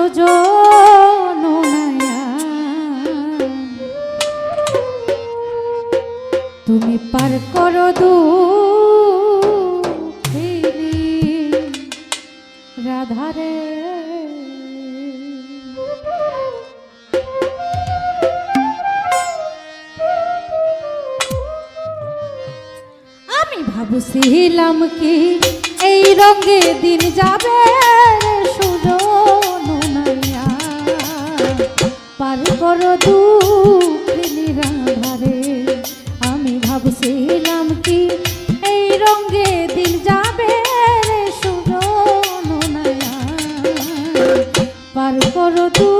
সজন তুমি পার করো দু রাধারে। আমি ভাবছিলাম কি এই রঙে দিন যাবে। পার করো তুমি।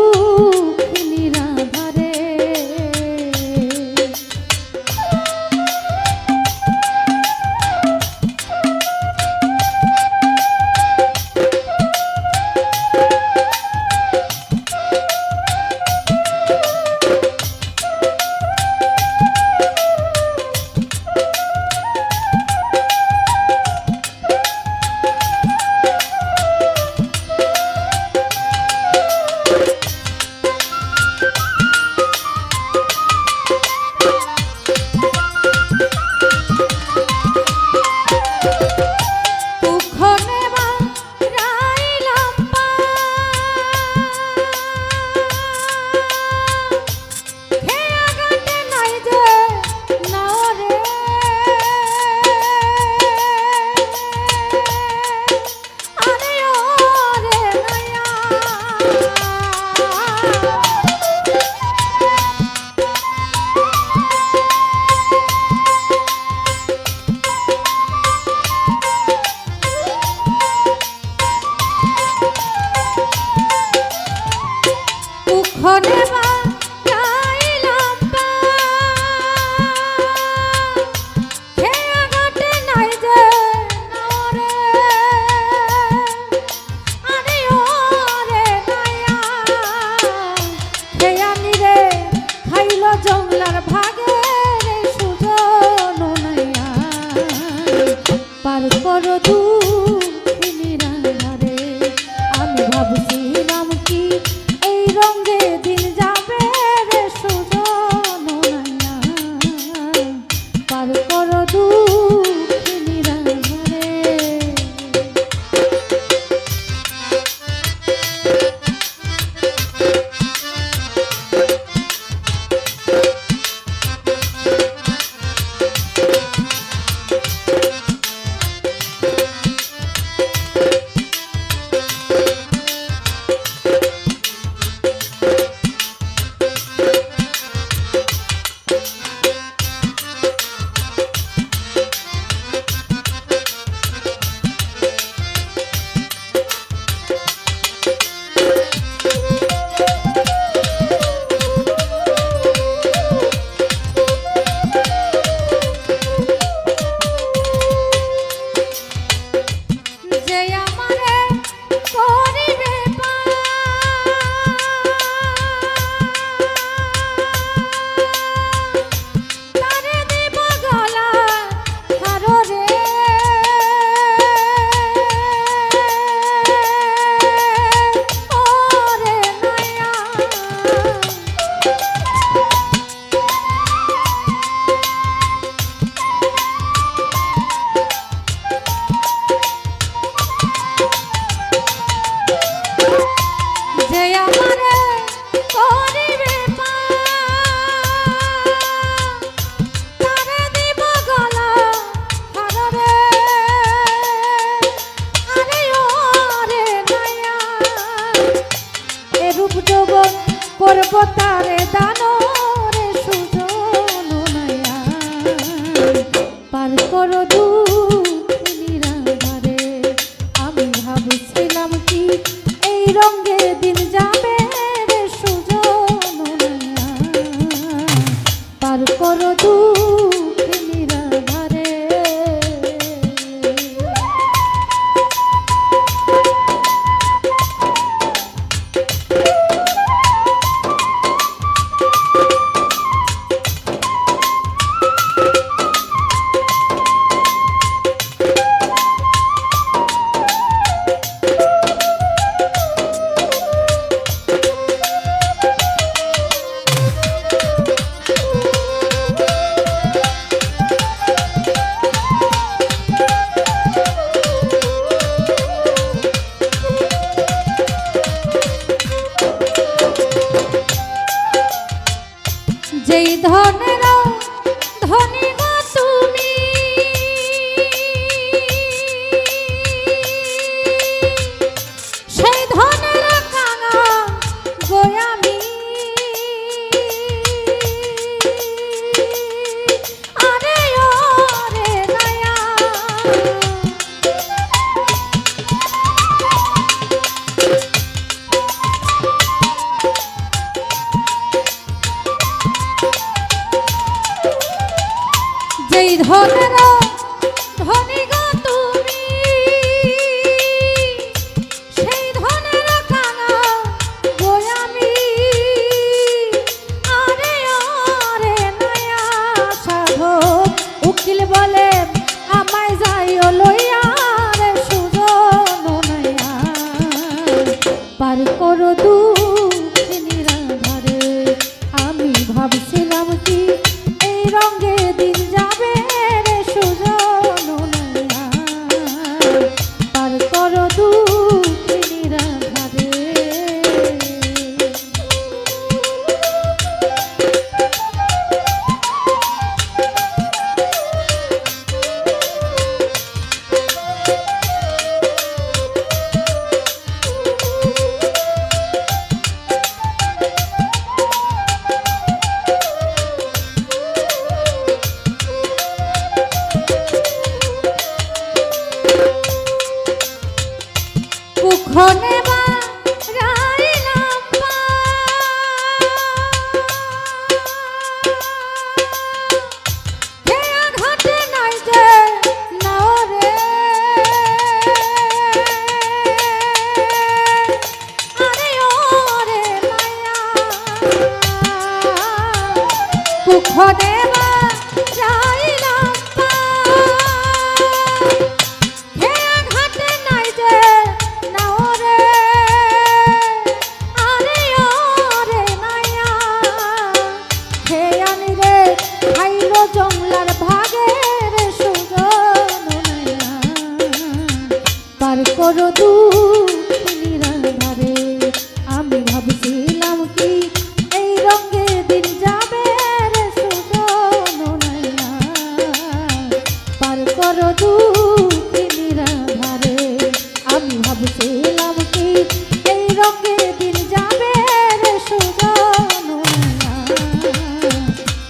আর কর দেবতারে দানরে সুজন নয়া পার করো আমি ভাবছিলাম কি এই দিন যাবে ধন করো দুঃখিনীরা আমি ভাবছিলাম পার করো দুঃখিনীরা ধারে আমি ভাবছিলাম কি এই রঙে দিন যাবে রে সুজন পার করো দুঃখিনীরা ধারে আমি ভাবছিলাম কি এই রঙে দিন যাবে রে সুজন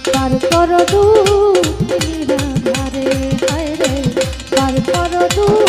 পার করো দুঃখিনীরা ধারে হায় রে, পার করো দুঃখ